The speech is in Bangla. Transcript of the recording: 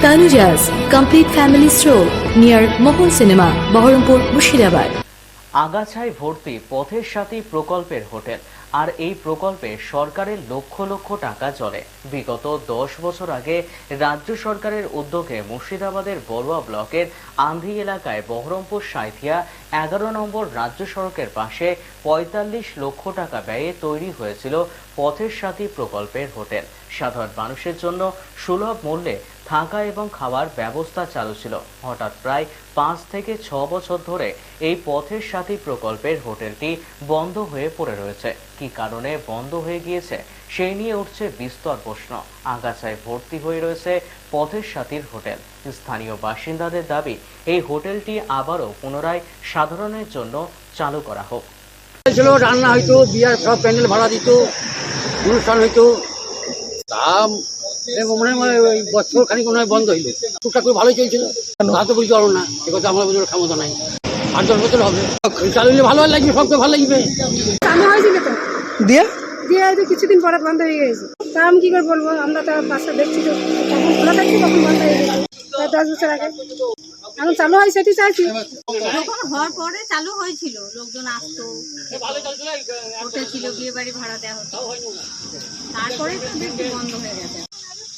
Tanujas Complete Family Stroll near Mohon Cinema, Baharampur, Mushirabad. আগাছায় ভর্তি পথের সাথী প্রকল্পের হোটেল আর এই প্রকল্পে সরকারের লক্ষ লক্ষ টাকা চলে বিগত দশ বছর আগে রাজ্য সরকারের উদ্যোগে মুর্শিদাবাদের বড়ুয়া ব্লকের আন্ধি এলাকায় বহরমপুর সাঁইথিয়া এগারো নম্বর রাজ্য সড়কের পাশে পঁয়তাল্লিশ লক্ষ টাকা ব্যয়ে তৈরি হয়েছিল পথের সাথী প্রকল্পের হোটেল সাধারণ মানুষের জন্য সুলভ মূল্যে থাকা এবং খাওয়ার ব্যবস্থা চালু ছিল। হঠাৎ প্রায় পাঁচ থেকে ছ বছর ধরে এই পথের সাথী প্রকল্পের হোটেলটি বন্ধ হয়ে পড়ে রয়েছে। কি কারণে বন্ধ হয়ে গিয়েছে সেই নিয়ে উঠছে বিস্তর প্রশ্ন। আগাছায় ভর্তি হয়ে রয়েছে পথের সাথীর হোটেল। স্থানীয় বাসিন্দাদের দাবি এই হোটেলটি আবারও পুনরায় সাধারণের জন্য চালু করা হোক। ছিল রান্না হইতো বিয়ার সব প্যান্ডেল ভাড়া দিত অনুষ্ঠান হইতো। দাম মনে হয় বছর খানিক মনে হয় বন্ধ হইল। টুকটাক করে ভালোই চলছিল। তা তো পারব না। এ কথা আমার বুঝতে ক্ষমতা নাই। আট দশ বছর হবে। চালু হলে ভালো লাগবে সবকে ভালো লাগবে। চালু হয়েছিল তো? দিয়ে? দিয়ে হয়তো কিছুদিন পরে বন্ধ হয়ে গেছে। তা আমি কি করে বলব? আমরা তো বাসা দেখছি তো। কখন খোলা থাকছে কখন বন্ধ হয়ে গেছে। দশ বছর আগে। এখন চালু হয় সেটি চাইছি। যখন হওয়ার পরে চালু হয়েছিল। লোকজন আসতো হোটেল ছিল বিয়ে বাড়ি ভাড়া দেওয়া হতো। তারপরে তো বন্ধ হয়ে গেছে।